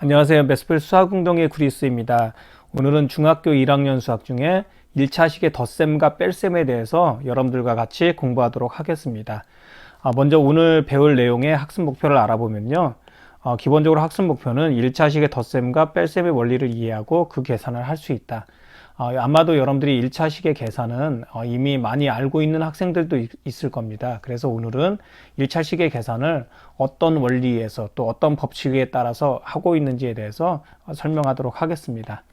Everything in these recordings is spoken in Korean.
안녕하세요. 베스플 수학운동의 구리스입니다. 오늘은 중학교 1학년 수학 중에 1차식의 덧셈과 뺄셈에 대해서 여러분들과 같이 공부하도록 하겠습니다. 아, 먼저 오늘 배울 내용의 학습 목표를 알아보면요. 어, 기본적으로 학습 목표는 1차식의 덧셈과 뺄셈의 원리를 이해하고 그 계산을 할 수 있다. 어, 아마도 여러분들이 1차식의 계산은 어, 이미 많이 알고 있는 학생들도 있, 있을 겁니다. 그래서 오늘은 1차식의 계산을 어떤 원리에서 또 어떤 법칙에 따라서 하고 있는지에 대해서 어, 설명하도록 하겠습니다.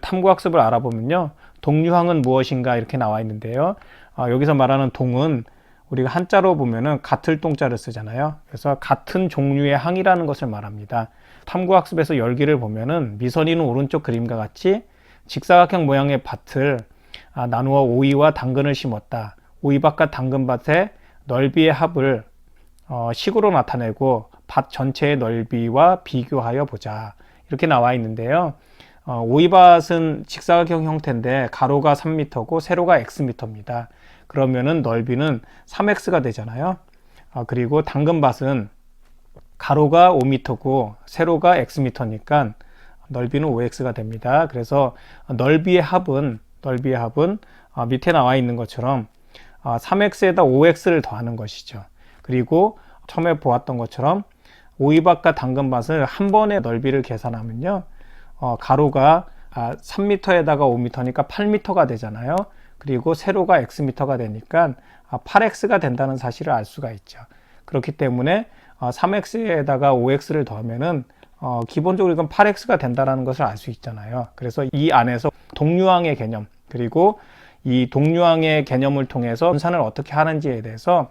탐구학습을 알아보면요. 동류항은 무엇인가 이렇게 나와 있는데요. 어, 여기서 말하는 동은 우리가 한자로 보면은 같을 동자를 쓰잖아요. 그래서 같은 종류의 항이라는 것을 말합니다. 탐구학습에서 열기를 보면은 미선이는 오른쪽 그림과 같이 직사각형 모양의 밭을 아, 나누어 오이와 당근을 심었다. 오이밭과 당근밭의 넓이의 합을 어, 식으로 나타내고 밭 전체의 넓이와 비교하여 보자. 이렇게 나와 있는데요. 어, 오이밭은 직사각형 형태인데 가로가 3m고 세로가 xm입니다. 그러면은 넓이는 3x가 되잖아요. 아, 그리고 당근밭은 가로가 5m고 세로가 xm니까 넓이는 5x가 됩니다. 그래서 넓이의 합은 넓이의 합은 어, 밑에 나와 있는 것처럼 3x에다 어, 5x를 더하는 것이죠. 그리고 처음에 보았던 것처럼 오이밭과 당근밭을 한 번에 넓이를 계산하면요. 어, 가로가 3m에다가 5m니까 8m가 되잖아요. 그리고 세로가 xm가 되니까 8x가 된다는 사실을 알 수가 있죠. 그렇기 때문에 3x에다가 5x를 더하면은 어, 기본적으로 이건 8x가 된다는 것을 알 수 있잖아요. 그래서 이 안에서 동류항의 개념 그리고 이 동류항의 개념을 통해서 분산을 어떻게 하는지에 대해서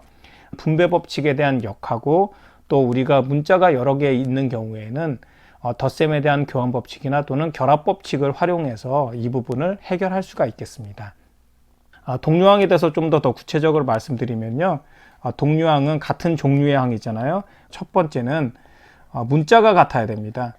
분배 법칙에 대한 역하고 또 우리가 문자가 여러 개 있는 경우에는 어, 덧셈에 대한 교환 법칙이나 또는 결합 법칙을 활용해서 이 부분을 해결할 수가 있겠습니다. 아, 동류항에 대해서 좀 더 더 구체적으로 말씀드리면요. 아, 동류항은 같은 종류의 항이잖아요. 첫 번째는 어, 문자가 같아야 됩니다.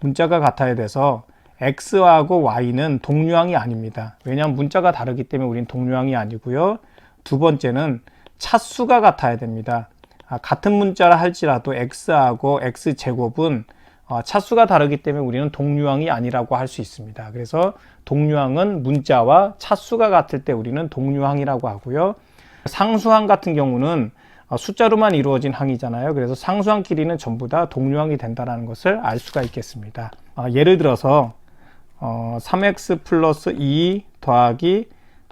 문자가 같아야 돼서 x하고 y는 동류항이 아닙니다. 왜냐하면 문자가 다르기 때문에 우리는 동류항이 아니고요. 두 번째는 차수가 같아야 됩니다. 아, 같은 문자라 할지라도 x하고 x제곱은 어, 차수가 다르기 때문에 우리는 동류항이 아니라고 할 수 있습니다. 그래서 동류항은 문자와 차수가 같을 때 우리는 동류항이라고 하고요. 상수항 같은 경우는 어, 숫자로만 이루어진 항이잖아요. 그래서 상수항 길이는 전부 다 동류항이 된다는 것을 알 수가 있겠습니다. 어, 예를 들어서 어, 3x 플러스 2 더하기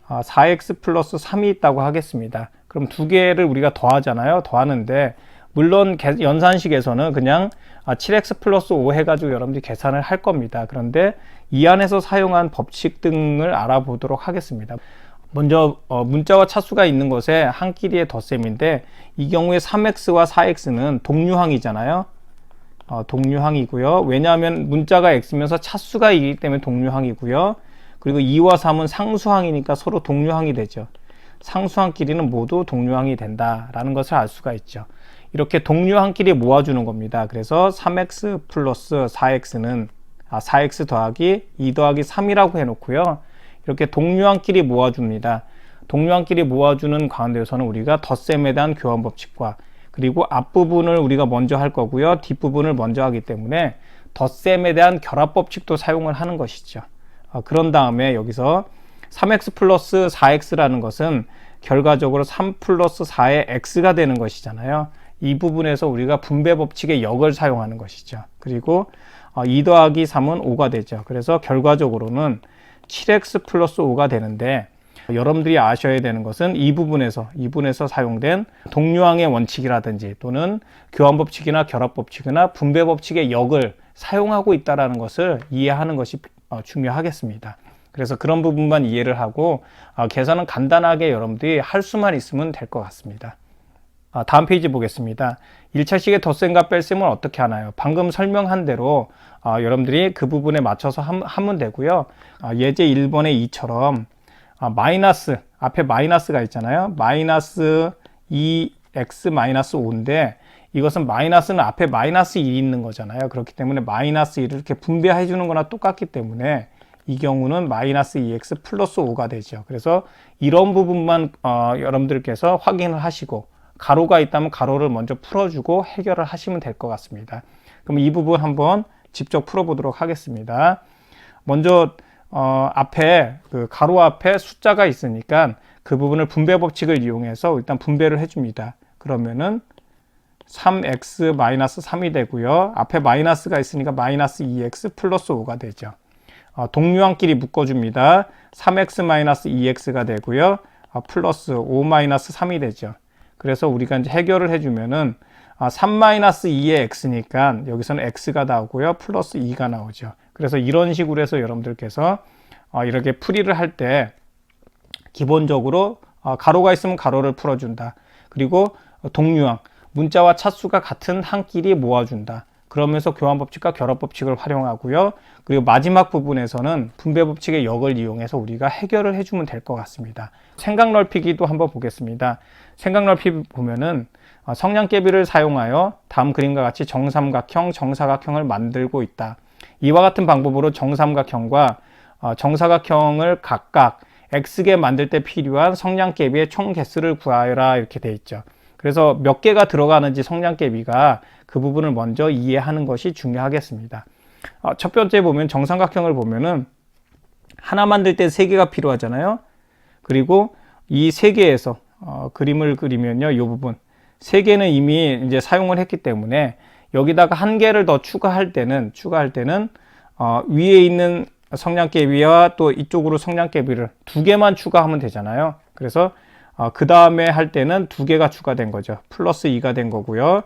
어, 4x 플러스 3이 있다고 하겠습니다. 그럼 두 개를 우리가 더하잖아요. 더하는데 물론 연산식에서는 그냥 7x 아, 플러스 5 해가지고 여러분들이 계산을 할 겁니다. 그런데 이 안에서 사용한 법칙 등을 알아보도록 하겠습니다. 먼저 어, 문자와 차수가 있는 것에 한 끼리의 덧셈인데 이 경우에 3x와 4x는 동류항이잖아요. 어, 동류항이고요. 왜냐하면 문자가 x면서 차수가 이기 때문에 동류항이고요. 그리고 2와 3은 상수항이니까 서로 동류항이 되죠. 상수항끼리는 모두 동류항이 된다라는 것을 알 수가 있죠. 이렇게 동류항끼리 모아주는 겁니다. 그래서 3x 플러스 4x는 아, 4x 더하기 2 더하기 3이라고 해놓고요. 이렇게 동류항끼리 모아줍니다. 동류항끼리 모아주는 가운데에서는 우리가 덧셈에 대한 교환 법칙과 그리고 앞부분을 우리가 먼저 할 거고요. 뒷부분을 먼저 하기 때문에 덧셈에 대한 결합 법칙도 사용을 하는 것이죠. 어, 그런 다음에 여기서 3x 플러스 4x라는 것은 결과적으로 3 플러스 4의 x가 되는 것이잖아요. 이 부분에서 우리가 분배 법칙의 역을 사용하는 것이죠. 그리고 2 어, 더하기 3은 5가 되죠. 그래서 결과적으로는 7x 플러스 5가 되는데 여러분들이 아셔야 되는 것은 이 부분에서 이 부분에서 사용된 동류항의 원칙이라든지 또는 교환 법칙이나 결합 법칙이나 분배 법칙의 역을 사용하고 있다라는 것을 이해하는 것이 어, 중요하겠습니다. 그래서 그런 부분만 이해를 하고 어, 계산은 간단하게 여러분들이 할 수만 있으면 될 것 같습니다. 아, 다음 페이지 보겠습니다. 1차식의 덧셈과 뺄셈은 어떻게 하나요? 방금 설명한 대로 어, 여러분들이 그 부분에 맞춰서 함, 하면 되고요. 어, 예제 1번의 2처럼 어, 마이너스 앞에 마이너스가 있잖아요. 마이너스 2x 마이너스 5인데 이것은 마이너스는 앞에 마이너스 1이 있는 거잖아요. 그렇기 때문에 마이너스 1을 이렇게 분배해 주는 거나 똑같기 때문에 이 경우는 마이너스 2x 플러스 5가 되죠. 그래서 이런 부분만 어, 여러분들께서 확인을 하시고 가로가 있다면 가로를 먼저 풀어주고 해결을 하시면 될 것 같습니다. 그럼 이 부분 한번 직접 풀어보도록 하겠습니다. 먼저 어, 앞에 그 가로 앞에 숫자가 있으니까 그 부분을 분배 법칙을 이용해서 일단 분배를 해줍니다. 그러면은 3x 마이너스 3이 되고요. 앞에 마이너스가 있으니까 마이너스 2x 플러스 5가 되죠. 어, 동류항끼리 묶어줍니다. 3x 마이너스 2x가 되고요. 어, 플러스 5 마이너스 3이 되죠. 그래서 우리가 이제 해결을 해주면은 아, 3 마이너스 2의 x니까 여기서는 x가 나오고요. 플러스 2가 나오죠. 그래서 이런 식으로 해서 여러분들께서 어, 이렇게 풀이를 할 때 기본적으로 어, 가로가 있으면 가로를 풀어준다. 그리고 동류항 문자와 차수가 같은 항끼리 모아준다. 그러면서 교환 법칙과 결합 법칙을 활용하고요. 그리고 마지막 부분에서는 분배 법칙의 역을 이용해서 우리가 해결을 해주면 될 것 같습니다. 생각 넓히기도 한번 보겠습니다. 생각 넓히기 보면은 어, 성냥개비를 사용하여 다음 그림과 같이 정삼각형, 정사각형을 만들고 있다. 이와 같은 방법으로 정삼각형과 어, 정사각형을 각각 x개 만들 때 필요한 성냥개비의 총 개수를 구하여라 이렇게 돼 있죠. 그래서 몇 개가 들어가는지 성냥개비가 그 부분을 먼저 이해하는 것이 중요하겠습니다. 어, 첫 번째 보면 정삼각형을 보면은 하나 만들 때 세 개가 필요하잖아요. 그리고 이 세 개에서 어, 그림을 그리면요, 이 부분 세 개는 이미 이제 사용을 했기 때문에 여기다가 한 개를 더 추가할 때는 추가할 때는 어, 위에 있는 성냥개비와 또 이쪽으로 성냥개비를 두 개만 추가하면 되잖아요. 그래서 어, 그 다음에 할 때는 두 개가 추가된 거죠. 플러스 2가 된 거고요.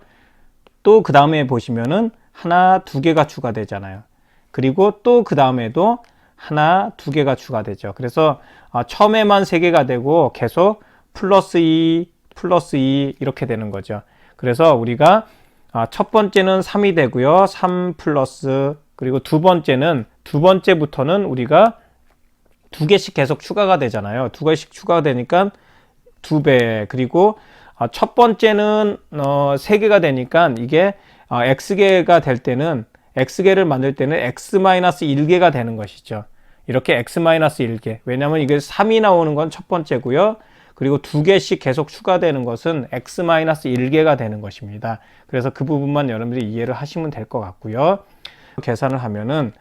또 그 다음에 보시면은 하나, 두 개가 추가되잖아요. 그리고 또 그 다음에도 하나, 두 개가 추가되죠. 그래서 어, 처음에만 세 개가 되고 계속 플러스 2, 플러스 2 이렇게 되는 거죠. 그래서 우리가 아, 첫 번째는 3이 되고요. 3 플러스 그리고 두 번째는 두 번째부터는 우리가 두 개씩 계속 추가가 되잖아요. 두 개씩 추가가 되니까 두 배. 그리고 아, 첫 번째는 어, 세 개가 되니까 이게 어, x개가 될 때는 x개를 만들 때는 x-1개가 되는 것이죠. 이렇게 x-1개. 왜냐하면 이게 3이 나오는 건 첫 번째고요. 그리고 두 개씩 계속 추가되는 것은 x-1개가 되는 것입니다. 그래서 그 부분만 여러분들이 이해를 하시면 될 것 같고요. 계산을 하면은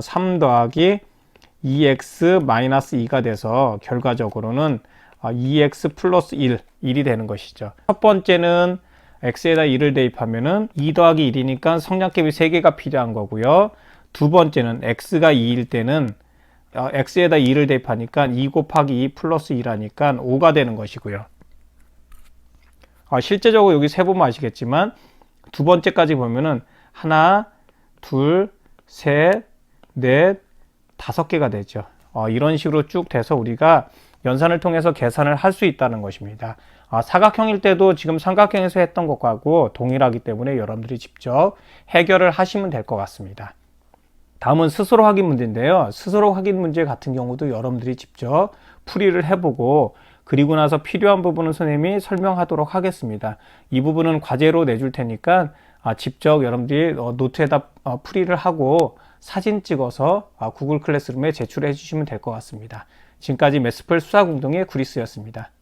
3 더하기 2x-2가 돼서 결과적으로는 2x 플러스 1, 1이 되는 것이죠. 첫 번째는 x에다 1을 대입하면은 2 더하기 1이니까 성량값이 3개가 필요한 거고요. 두 번째는 x가 2일 때는 어, x에다 2를 대입하니까 2 곱하기 2 플러스 2라니까 5가 되는 것이고요. 아, 실제적으로 여기 세 보면 아시겠지만 두 번째까지 보면은 하나, 둘, 셋, 넷, 다섯 개가 되죠. 어, 이런 식으로 쭉 돼서 우리가 연산을 통해서 계산을 할 수 있다는 것입니다. 아, 사각형일 때도 지금 삼각형에서 했던 것하고 동일하기 때문에 여러분들이 직접 해결을 하시면 될 것 같습니다. 다음은 스스로 확인 문제인데요. 스스로 확인 문제 같은 경우도 여러분들이 직접 풀이를 해보고 그리고 나서 필요한 부분은 선생님이 설명하도록 하겠습니다. 이 부분은 과제로 내줄 테니까 아, 직접 여러분들이 어, 노트에다 어, 풀이를 하고 사진 찍어서 아, 구글 클래스룸에 제출해 주시면 될 것 같습니다. 지금까지 메스플 수사공동의 구리스였습니다.